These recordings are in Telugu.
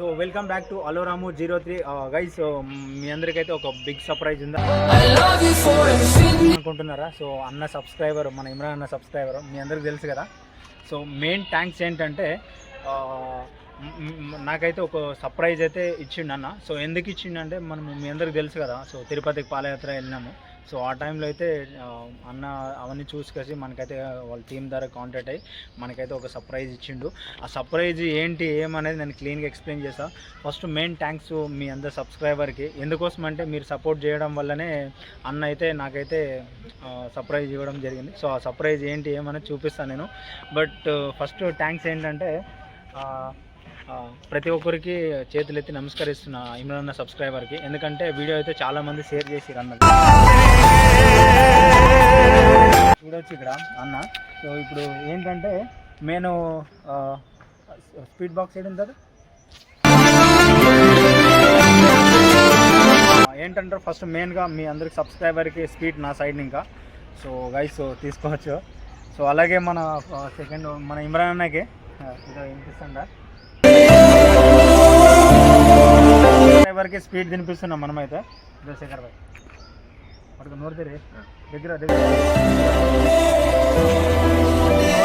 సో వెల్కమ్ బ్యాక్ టు అలోరాము జీరో త్రీ. గైస్ మీ అందరికైతే ఒక బిగ్ సర్ప్రైజ్ ఉందా? అనుకుంటున్నారా? సో అన్న సబ్స్క్రైబర్ మన ఇమ్రాన్ అన్న సబ్స్క్రైబర్ మీ అందరికి తెలుసు కదా? సో మెయిన్ థ్యాంక్స్ ఏంటంటే నాకైతే ఒక సర్ప్రైజ్ అయితే ఇచ్చిండు అన్న. సో ఎందుకు ఇచ్చిండంటే మనం మీ అందరికి తెలుసు కదా? సో తిరుపతికి పాదయాత్ర వెళ్ళినాము. సో ఆ టైంలో అయితే అన్న అవన్నీ చూసుకొచ్చి మనకైతే వాళ్ళ టీం ద్వారా కాంటాక్ట్ అయ్యి మనకైతే ఒక సర్ప్రైజ్ ఇచ్చిండు. ఆ సర్ప్రైజ్ ఏంటి ఏమనేది నేను క్లీన్గా ఎక్స్ప్లెయిన్ చేస్తాను ఫస్ట్ మెయిన్ థ్యాంక్స్ మీ అందరు సబ్స్క్రైబర్కి ఎందుకోసం అంటే మీరు సపోర్ట్ చేయడం వల్లనే అన్న అయితే నాకైతే సర్ప్రైజ్ ఇవ్వడం జరిగింది. సో ఆ సర్ప్రైజ్ ఏంటి ఏమనేది చూపిస్తాను నేను. బట్ ఫస్ట్ థ్యాంక్స్ ఏంటంటే ప్రతి ఒక్కరికి చేతులెత్తి నమస్కరిస్తున్న ఇమ్రాన్ అన్న సబ్స్క్రైబర్కి. ఎందుకంటే వీడియో అయితే చాలామంది షేర్ చేసి అన్న చూడొచ్చు ఇక్కడ అన్న. సో ఇప్పుడు ఏంటంటే నేను స్పీడ్ బాక్స్ ఏడు ఉంటుంది? ఏంటంటారు ఫస్ట్ మెయిన్గా మీ అందరికి సబ్స్క్రైబర్కి స్పీడ్ నా సైడ్ ఇంకా. సో గైస్ తీసుకోవచ్చు. సో అలాగే మన సెకండ్ మన ఇమ్రాన్ అన్నకి ఆ, వినిపిస్తుందా? డ్రైవర్కి స్పీడ్ తినిపిస్తున్నాం మనమైతే. చంద్రశేఖర్ శేఖర్ భాయ్. పడుకో దగ్గర దగ్గర.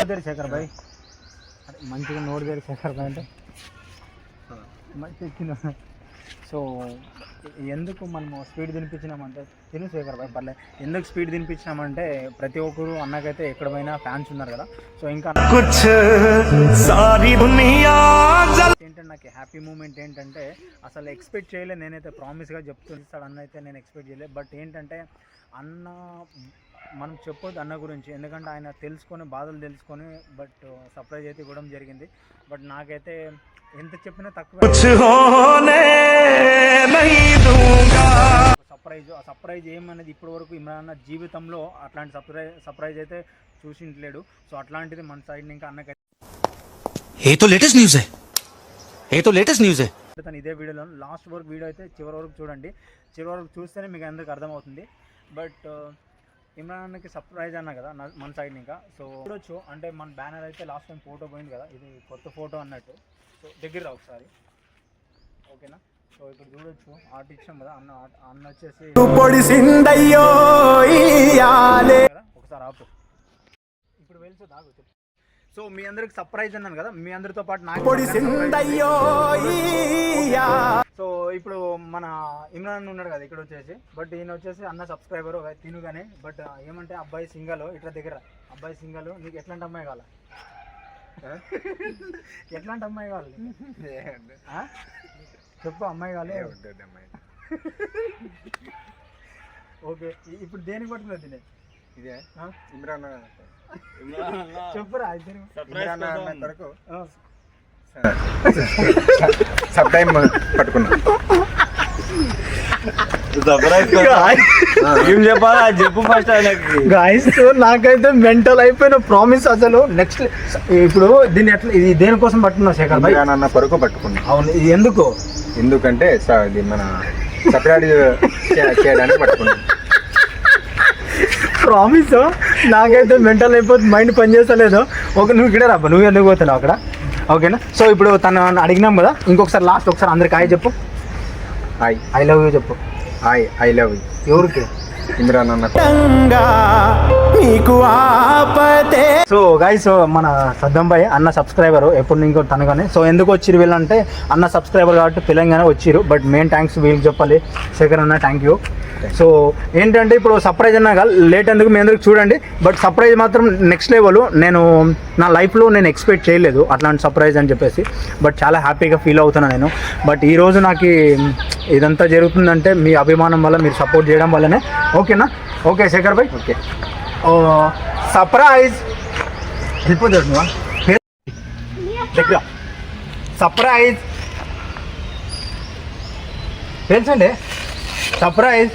నోరు శేఖర్ భాయ్. మంచిగా నోరుదేరి శేఖర్ భాయ్ అంటే. మంచి ఎక్కింది సో ఎందుకు మనము స్పీడ్ తినిపించినామంటే తిను శేఖర్ భాయ్ పర్లే. ఎందుకు స్పీడ్ తినిపించినామంటే ప్రతి ఒక్కరు అన్నకైతే ఎక్కడ పోయినా ఫ్యాన్స్ ఉన్నారు కదా. సో ఇంకా నాకు హ్యాపీ మూమెంట్ ఏంటంటే అసలు ఎక్స్పెక్ట్ చేయలేదు నేనైతే ప్రామిస్గా చెప్తున్నాడు అన్న అయితే నేను ఎక్స్పెక్ట్ చేయలేదు బట్ ఏంటంటే అన్న మనం చెప్పొద్దు అన్న గురించి. ఎందుకంటే ఆయన తెలుసుకొని బాధలు తెలుసుకొని బట్ సర్ప్రైజ్ అయితే ఇవ్వడం జరిగింది. బట్ నాకైతే ఎంత చెప్పినా తక్కువ. సర్ప్రైజ్ ఆ సర్ప్రైజ్ ఏమనేది ఇప్పటి వరకు ఇమ్రాన్న జీవితంలో అట్లాంటి సర్ప్రైజ్ సర్ప్రైజ్ అయితే చూసింట్లేడు. సో అట్లాంటిది మన సైడ్ ఇంకా అన్నకైతే ఏ తో లేటెస్ట్ న్యూస్ ఏ ఏ తో లేటెస్ట్ న్యూస్ తను ఇదే వీడియోలో లాస్ట్ వరకు వీడియో అయితే చివరి వరకు చూడండి. చివరి వరకు చూస్తేనే మీకు అందరికి అర్థమవుతుంది. బట్ ఇమ్రాన్కి సర్ప్రైజ్ అన్నా కదా మన సైడ్ ఇంకా. సో చూడొచ్చు. అంటే మన బ్యానర్ అయితే లాస్ట్ టైం ఫోటో పోయింది కదా ఇది కొత్త ఫోటో అన్నట్టు. సో దగ్గర ఒకసారి. ఓకేనా? సో ఇప్పుడు చూడొచ్చు. ఆర్ట్ ఇచ్చాం కదా అన్న అన్న వచ్చేసి ఒకసారి ఆపు. ఇప్పుడు వెళ్ళి దాగు సో మీ అందరికి సర్ప్రైజ్ అన్నాను కదా మీ అందరితో పాటు నాకు సో ఇప్పుడు మన ఇమ్రాన్ ఉన్నాడు కదా ఇక్కడ వచ్చేసి. బట్ ఈయన వచ్చేసి అన్న సబ్స్క్రైబర్ తినుగానే బట్ ఏమంటే అబ్బాయి సింగల్ ఇట్లా దగ్గర. అబ్బాయి సింగల్ నీకు ఎట్లాంటి అమ్మాయి కావాలి? ఎట్లాంటి అమ్మాయి కావాలి? చెప్పు అమ్మాయి కావాలి? ఓకే ఇప్పుడు దేనికి పట్టుకున్నది తినే? ఇదే? ఇమ్రాన్ చెప్పురా ఇమ్రాన్ అన్న కొరకు సబ్ టైం పట్టుకున్నా. ఏం చెప్పాలా? చెప్పు ఫస్ట్ గాయస్ నాకైతే మెంటల్ అయిపోయిన ప్రామిస్ అసలు. నెక్స్ట్ ఇప్పుడు దీన్ని ఎట్లా ఇది దేనికోసం పట్టుకున్నావు శేఖర్ భాయ్? అన్న కొరకు పట్టుకున్నా. అవును ఇది ఎందుకు? ఎందుకంటే ఇది మన సపరేట్ చేయడానికి పట్టుకున్నా. ప్రామిస్ నాకైతే మెంటల్ అయిపోతుంది మైండ్ పనిచేస్తలేదు ఒక నువ్వు ఇక్కడ రాబ్బా నువ్వు ఎందుకు పోతున్నావు అక్కడ? ఓకేనా? సో ఇప్పుడు తను అడిగినాం కదా ఇంకొకసారి లాస్ట్ ఒకసారి అందరికి హాయ్ చెప్పు. హాయ్. ఐ లవ్ యూ చెప్పు. హాయ్ ఐ లవ్ యూ ఎవరికి? ఇమ్రాన్ అన్న సో గైస్ మన సద్దం భాయ్ అన్న సబ్స్క్రైబర్ ఎప్పుడు ఇంకో తనగానే. సో ఎందుకు వచ్చిరు వీళ్ళంటే అన్న సబ్స్క్రైబర్ కాబట్టి తెలంగాణ వచ్చిరు బట్ మెయిన్ థ్యాంక్స్ వీళ్ళకి చెప్పాలి. శేఖర్ అన్న థ్యాంక్ యూ సో ఏంటంటే ఇప్పుడు సర్ప్రైజ్ అన్నా లేట్ ఎందుకు మీ అందరికి చూడండి. బట్ సర్ప్రైజ్ మాత్రం నెక్స్ట్ లెవెల్ నేను నా లైఫ్లో నేను ఎక్స్పెక్ట్ చేయలేదు అట్లాంటి సర్ప్రైజ్ అని చెప్పేసి. బట్ చాలా హ్యాపీగా ఫీల్ అవుతున్నా నేను. బట్ ఈరోజు నాకు ఇదంతా జరుగుతుందంటే మీ అభిమానం వల్ల మీరు సపోర్ట్ చేయడం వల్లనే. ఓకేనా okay Shekhar bhai okay surprise వెళ్ళిపోతాడు నువ్వు? దగ్గర. సర్ప్రైజ్ పేల్చండి సర్ప్రైజ్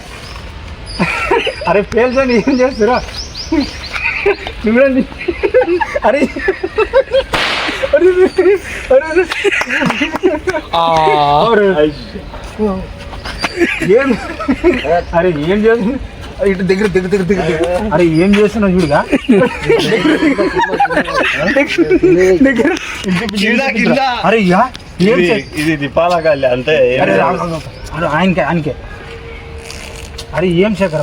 అరే పేల్చండి ఏం చేస్తారా చూడండి అరే. అరే అరే అరే. ఏం అరే ఏం చేస్తుంది ఇటు దగ్గర దగ్గర దగ్గర దగ్గర. అరే ఏం చేస్తున్నావు చూడుగా? దగ్గర. అరే యా ఏం ఇది దీపాలకాలి అంతే. ఆయనకే ఆయనకే. అరే ఏం శేఖర్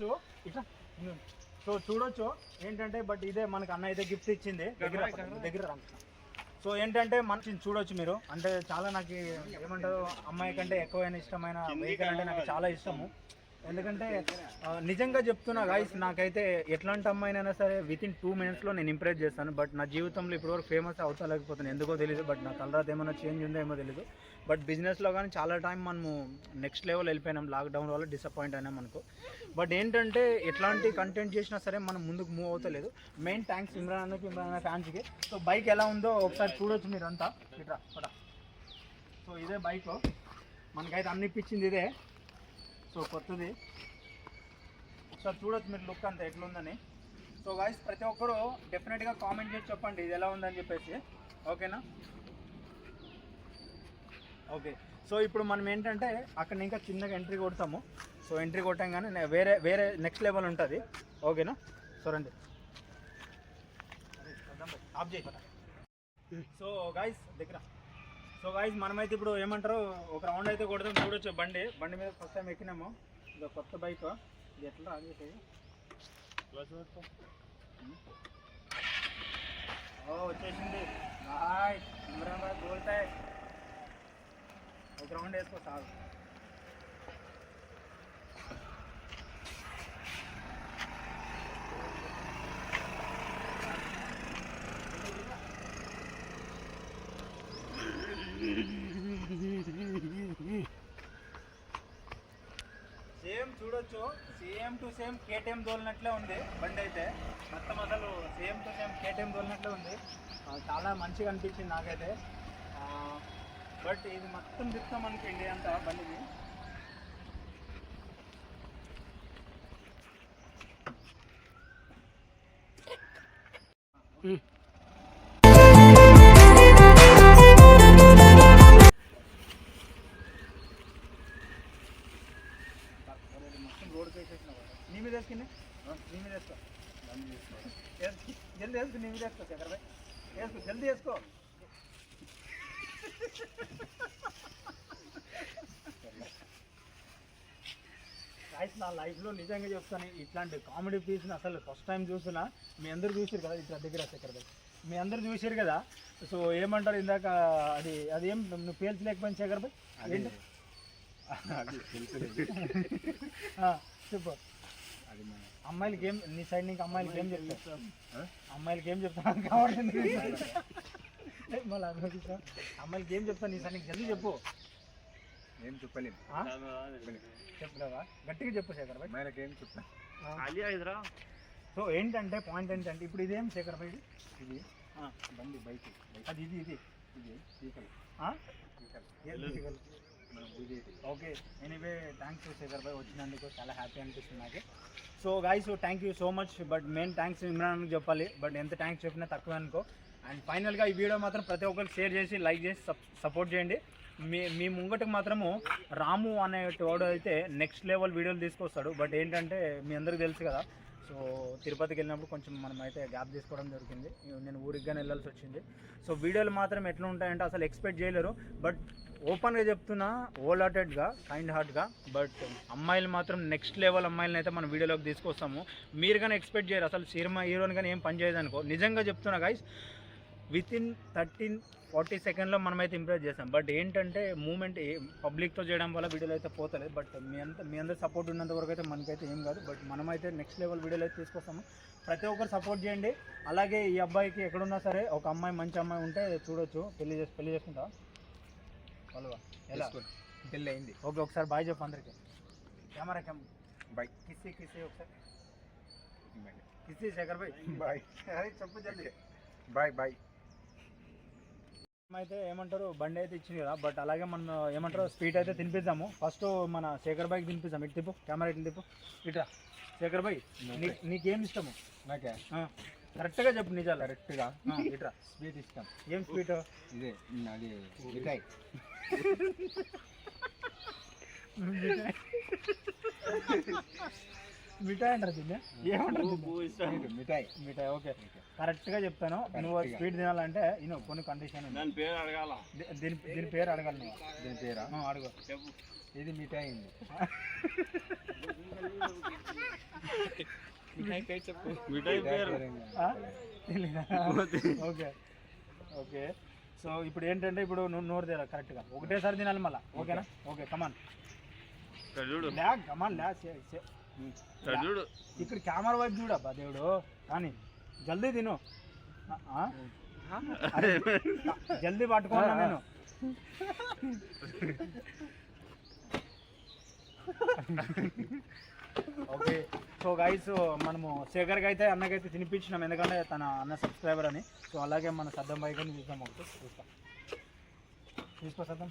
సో ఇట్లా సో చూడొచ్చు ఏంటంటే బట్ ఇదే మనకు అన్న అయితే గిఫ్ట్ ఇచ్చింది. దగ్గర దగ్గర. సో ఏంటంటే మనకి చూడొచ్చు మీరు. అంటే చాలా నాకు ఏమంటారు అమ్మాయి కంటే ఎక్కువైన ఇష్టమైన వెహికల్ అంటే నాకు చాలా ఇష్టము. ఎందుకంటే నిజంగా చెప్తున్నా గాయస్ నాకైతే ఎట్లాంటి అమ్మాయినైనా సరే విత్ ఇన్ టూ మినిట్స్లో నేను ఇంప్రెస్ చేస్తాను. బట్ నా జీవితంలో ఇప్పటివరకు ఫేమస్ అవుతా లేకపోతున్నాను ఎందుకో తెలియదు బట్ నా తర్వాత ఏమైనా చేంజ్ ఉందో ఏమో తెలియదు బట్ బిజినెస్లో కానీ చాలా టైం మనము నెక్స్ట్ లెవెల్ వెళ్ళిపోయినాం. లాక్డౌన్ వల్ల డిసప్పాయింట్ అయినాం అనుకో. బట్ ఏంటంటే ఎట్లాంటి కంటెంట్ చేసినా సరే మనం ముందుకు మూవ్ అవుతలేదు. మెయిన్ థ్యాంక్స్ ఇమ్రాన్ అన్నకి ఇమ్రాన్ అన్న ఫ్యాన్స్కి సో బైక్ ఎలా ఉందో ఒకసారి చూడొచ్చు మీరంతా. ఇట్రా సో ఇదే బైక్ మనకైతే అనిపించింది ఇదే. సో కొత్తది. ఒకసారి చూడొచ్చు మీరు లుక్ అంతా ఎట్లుందని. సో గాయస్ ప్రతి ఒక్కరు డెఫినెట్గా కామెంట్ చేసి చెప్పండి ఇది ఎలా ఉందని చెప్పేసి. ఓకేనా ఓకే సో ఇప్పుడు మనం ఏంటంటే అక్కడ ఇంకా చిన్నగా ఎంట్రీ కొడతాము. సో ఎంట్రీ కొట్టంగానే నే- వేరే వేరే నెక్స్ట్ లెవెల్ ఉంటుంది. ఓకేనా సో రండి. ఆఫ్ చేయి. సో గాయస్ దగ్గర. సో గాయస్ మనమైతే ఇప్పుడు ఏమంటారు? ఒక రౌండ్ అయితే కొడదాం. చూడొచ్చు. బండి. బండి మీద ఫస్ట్ టైం ఎక్కినాము. ఇది కొత్త బైక్ ఇది ఎట్లా ఆగేసేది ఓ వచ్చేసింది. బాయ్ ఇమ్రాన్ బాయ్ బోల్తాయి ఒక రౌండ్ వేసుకో సాగు. సేమ్ చూడొచ్చు. సేమ్ టు సేమ్ కేటీఎం తోలినట్లే ఉంది బండి అయితే. మొత్తం అసలు సేమ్ టు సేమ్ కేటీఎం తోలినట్లే ఉంది. చాలా మంచిగా అనిపించింది నాకైతే. బట్ ఇది మొత్తం తిప్పుతాం మనకి ఇండియా అంతా బండిని. మొత్తం నీ మీద వేసుకో. జల్దీ వేసుకో నీ మీద వేసుకో వేసుకో జల్దీ వేసుకో. గాయస్ నా లైఫ్లో నిజంగా చెప్తాను ఇట్లాంటి కామెడీ పీస్ని అసలు ఫస్ట్ టైం చూసినా మీ అందరు చూసారు కదా ఇట్లా దగ్గర భాయ్ మీ అందరు చూసారు కదా సో ఏమంటారు ఇందాక అది అది ఏం నువ్వు పేల్చలేకపోయింది శేఖర్ భాయ్ ఏంటి? చెప్పు. అమ్మాయిలకి ఏం నీ సైడ్ నుంచి అమ్మాయిలకి ఏం చెప్తావు అమ్మాయిలకి ఏం చెప్తాను కావాలండి మళ్ళీ అమ్మాయిలకి ఏం చెప్తాను నీ సైడ్ నుంచి జల్దీ చెప్పు. ఏం చెప్పలేము ఆ? చెప్పలేవా గట్టిగా చెప్పు శేఖర్ భాయ్. అమ్మాయిలకి ఏం చెప్తా. సో ఏంటంటే పాయింట్ ఏంటంటే ఇప్పుడు ఇదేం శేఖర్ భాయ్? ఇది? బండి బైక్ అది ఇది ఇది. ఇది ఓకే ఎనీవే థ్యాంక్స్ శేఖర్ భాయ్ వచ్చినందుకు చాలా హ్యాపీ అనిపిస్తుంది నాకు. So guys thank you so much but main thanks ఇమ్రాన్కి చెప్పాలి. బట్ ఎంత థ్యాంక్స్ చెప్పినా తక్కువ అనుకో. అండ్ ఫైనల్గా ఈ వీడియో మాత్రం ప్రతి ఒక్కరు షేర్ చేసి లైక్ చేసి సపోర్ట్ చేయండి. మీ మీ ముంగటకు మాత్రము రాము అనే వాడు అయితే నెక్స్ట్ లెవెల్ వీడియోలు తీసుకొస్తాడు. బట్ ఏంటంటే మీ అందరికీ తెలుసు కదా సో తిరుపతికి వెళ్ళినప్పుడు కొంచెం మనం అయితే గ్యాప్ తీసుకోవడం జరిగింది. నేను ఊరికి కానీ వెళ్ళాల్సి వచ్చింది. సో వీడియోలు మాత్రం ఎట్లా ఉంటాయంటే అసలు ఎక్స్పెక్ట్ చేయలేరు. బట్ ఓపెన్గా చెప్తున్నా ఓల్ హార్టెడ్గా కైండ్ హార్ట్గా బట్ అమ్మాయిలు మాత్రం నెక్స్ట్ లెవెల్ అమ్మాయిలను అయితే మనం వీడియోలోకి తీసుకొస్తాము. మీరు కానీ ఎక్స్పెక్ట్ చేయరు. అసలు సినిమా హీరోని కానీ ఏం పని చేయదు అనుకో నిజంగా చెప్తున్నా guys with in thirteen forty సెకండ్లో మనమైతే ఇంప్రెస్ చేసాం బట్ ఏంటంటే మూమెంట్ పబ్లిక్తో చేయడం వల్ల వీడియోలు అయితే పోతలేదు. బట్ మీ అంత మీ అందరు సపోర్ట్ ఉన్నంత వరకు అయితే మనకైతే ఏం కాదు. బట్ మనమైతే నెక్స్ట్ లెవెల్ వీడియోలు అయితే తీసుకొస్తాము. ప్రతి ఒక్కరు సపోర్ట్ చేయండి. అలాగే ఈ అబ్బాయికి ఎక్కడున్నా సరే ఒక అమ్మాయి మంచి అమ్మాయి ఉంటే చూడొచ్చు. పెళ్ళి చేసి పెళ్ళి చేసుకుంటా వాళ్ళవా ఎలా? పెళ్ళి అయింది. ఓకే ఒకసారి బాయ్ చెప్పు అందరికి. కెమెరా కెమ్ బైక్ కిస్సీ కిస్సీ ఒకసారి. కిస్సీ శేఖర్ భాయ్ బాయ్. అరే చెప్పు జల్దీ. Bye bye. అయితే ఏమంటారు బండి అయితే ఇచ్చింది కదా బట్ అలాగే మనం ఏమంటారు స్పీడ్ అయితే తినిపిద్దాము. ఫస్ట్ మన శేఖర్ బాయ్కి తినిపిద్దాం. ఇటు తిప్పు కెమెరా ఇటు తిప్పు. ఇట్రా. శేఖర్ బాయ్ నీకేం ఇష్టము? నాకే? కరెక్ట్గా చెప్పు నిజాలు. కరెక్ట్గా? ఇట్రా. స్వీట్ ఇష్టం. ఏం స్వీట్ ఇదే అది మిఠాయి మిఠాయి అంటారు దీన్ని? ఏమంటారు? మిఠాయి మిఠాయి ఓకే. కరెక్ట్గా చెప్తాను. నువ్వు గా. స్వీట్ తినాలంటే నేను కొన్ని కండిషన్ దాని పేరు అడగాల. దీని దీని పేరు అడగాలి నువ్వు. దీని పేరా? ఆ, అడుగు. చెప్పు. ఇది మిఠాయి మిఠాయి మిఠాయి పేరు? తెలీదా? ఓకే. ఓకే. సో ఇప్పుడు ఏంటంటే ఇప్పుడు నువ్వు నోరు తెరా కరెక్ట్గా. ఒకటేసారి తినాలి మళ్ళీ. ఓకేనా? ఓకే కమాన్ ఇక్కడ చూడు. లే కమాన్ లే సే- సే- ఇక్కడ చూడు. ఇక్కడ కెమెరా వైపు చూడబ్బా దేవుడు. కానీ జల్దీ తిను. జల్దీ పట్టుకోనా నేను? ఓకే. సో గైస్ మనము శేఖర్కి అయితే అన్నకైతే తినిపించినాం. ఎందుకంటే తన అన్న సబ్స్క్రైబర్ అని. సో అలాగే మన సద్దం బైక్ అని చూద్దాం ఒకటి. చూస్తాం. తీసుకో సద్దం.